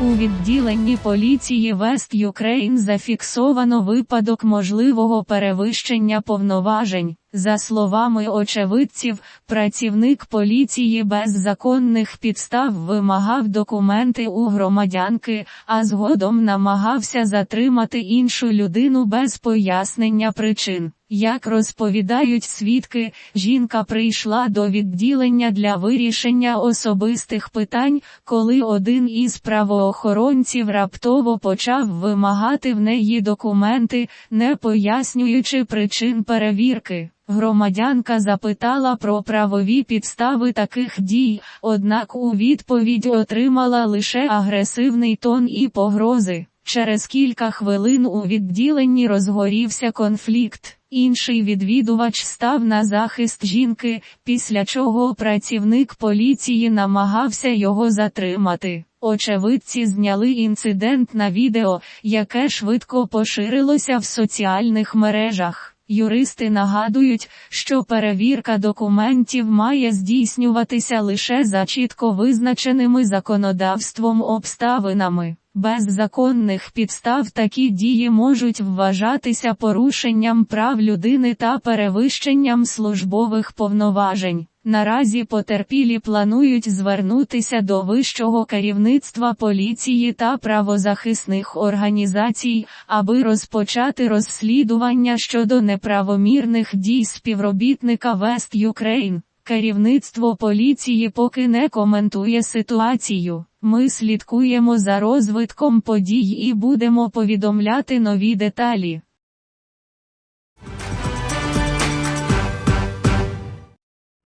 У відділенні поліції Вест Юкрейн зафіксовано випадок можливого перевищення повноважень. За словами очевидців, працівник поліції без законних підстав вимагав документи у громадянки, а згодом намагався затримати іншу людину без пояснення причин. Як розповідають свідки, жінка прийшла до відділення для вирішення особистих питань, коли один із правоохоронців раптово почав вимагати в неї документи, не пояснюючи причин перевірки. Громадянка запитала про правові підстави таких дій, однак у відповідь отримала лише агресивний тон і погрози. Через кілька хвилин у відділенні розгорівся конфлікт. Інший відвідувач став на захист жінки, після чого працівник поліції намагався його затримати. Очевидці зняли інцидент на відео, яке швидко поширилося в соціальних мережах. Юристи нагадують, що перевірка документів має здійснюватися лише за чітко визначеними законодавством обставинами. Без законних підстав такі дії можуть вважатися порушенням прав людини та перевищенням службових повноважень. Наразі потерпілі планують звернутися до вищого керівництва поліції та правозахисних організацій, аби розпочати розслідування щодо неправомірних дій співробітника Вест Юкрейн. Керівництво поліції поки не коментує ситуацію. Ми слідкуємо за розвитком подій і будемо повідомляти нові деталі.